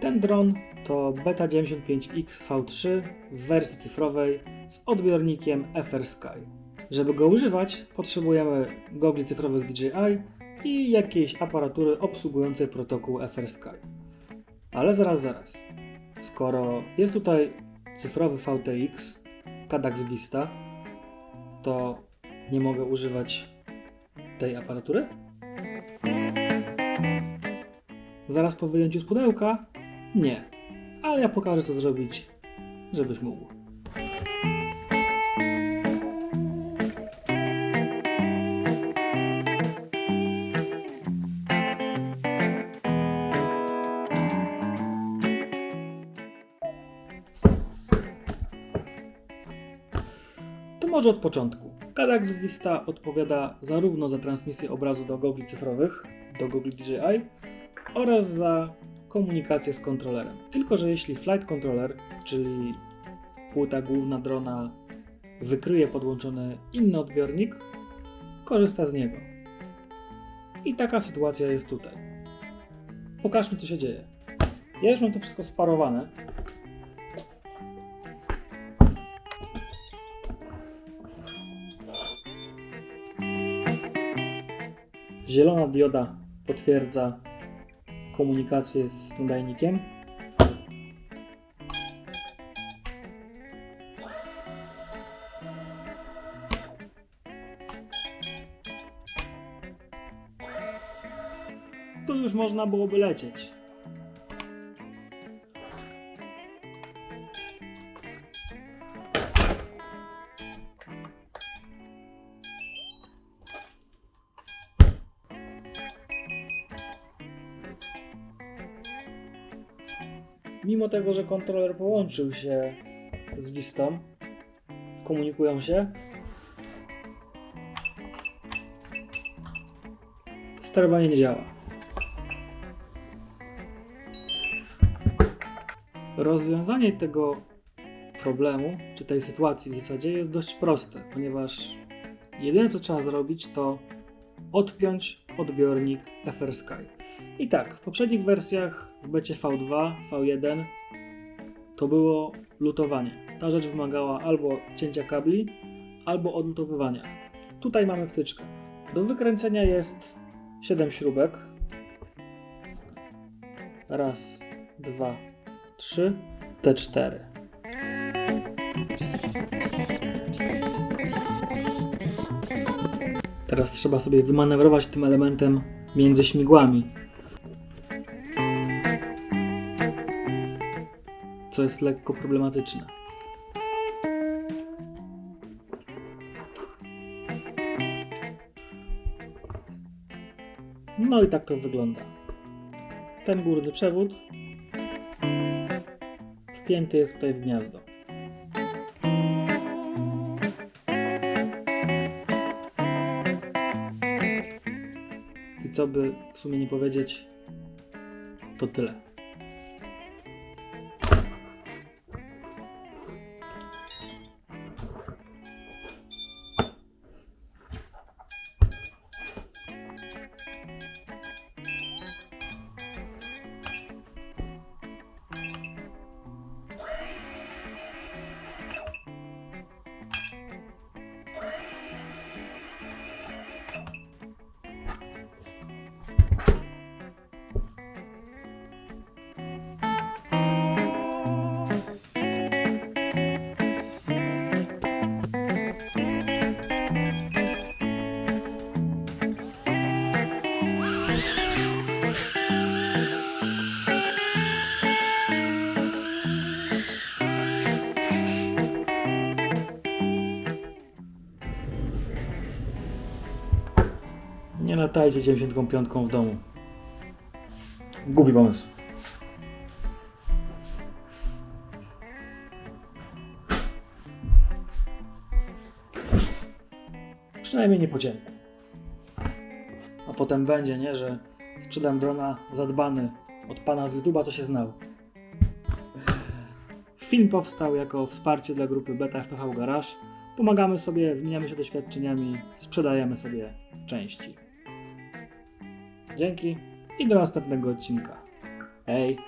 Ten dron to Beta 95X V3 w wersji cyfrowej z odbiornikiem FR Sky. Żeby go używać, potrzebujemy gogli cyfrowych DJI i jakiejś aparatury obsługującej protokół FR Sky. Ale zaraz, zaraz. Skoro jest tutaj cyfrowy VTX, Kadax Vista, to nie mogę używać tej aparatury? Zaraz po wyjęciu z pudełka? Nie. Ale ja pokażę co zrobić, żebyś mógł. To może od początku. Kadax Vista odpowiada zarówno za transmisję obrazu do gogli cyfrowych, do gogli DJI, oraz za komunikację z kontrolerem. Tylko, że jeśli flight controller, czyli płyta główna drona, wykryje podłączony inny odbiornik, korzysta z niego. I taka sytuacja jest tutaj. Pokażmy, co się dzieje. Ja już mam to wszystko sparowane. Zielona dioda potwierdza komunikację z nadajnikiem. Tu już można byłoby lecieć. Mimo tego, że kontroler połączył się z Vistą, komunikują się, sterowanie nie działa. Rozwiązanie tego problemu, czy tej sytuacji w zasadzie jest dość proste, ponieważ jedyne co trzeba zrobić to odpiąć odbiornik FR. I tak, w poprzednich wersjach w becie V2, V1 to było lutowanie. Ta rzecz wymagała albo cięcia kabli, albo odlutowywania. Tutaj mamy wtyczkę. Do wykręcenia jest 7 śrubek. Raz, dwa, trzy, te cztery. Teraz trzeba sobie wymanewrować tym elementem między śmigłami. Co jest lekko problematyczne. No i tak to wygląda. Ten górny przewód wpięty jest tutaj w gniazdo. I co by w sumie nie powiedzieć, to tyle. Nie latajcie 95 w domu. Głupi pomysł. Przynajmniej nie po. A potem będzie, nie, że sprzedam drona zadbany od pana z YouTube'a, co się znał. Film powstał jako wsparcie dla grupy Beta FPV Garage. Pomagamy sobie, wymieniamy się doświadczeniami, sprzedajemy sobie części. Dzięki i do następnego odcinka. Hej!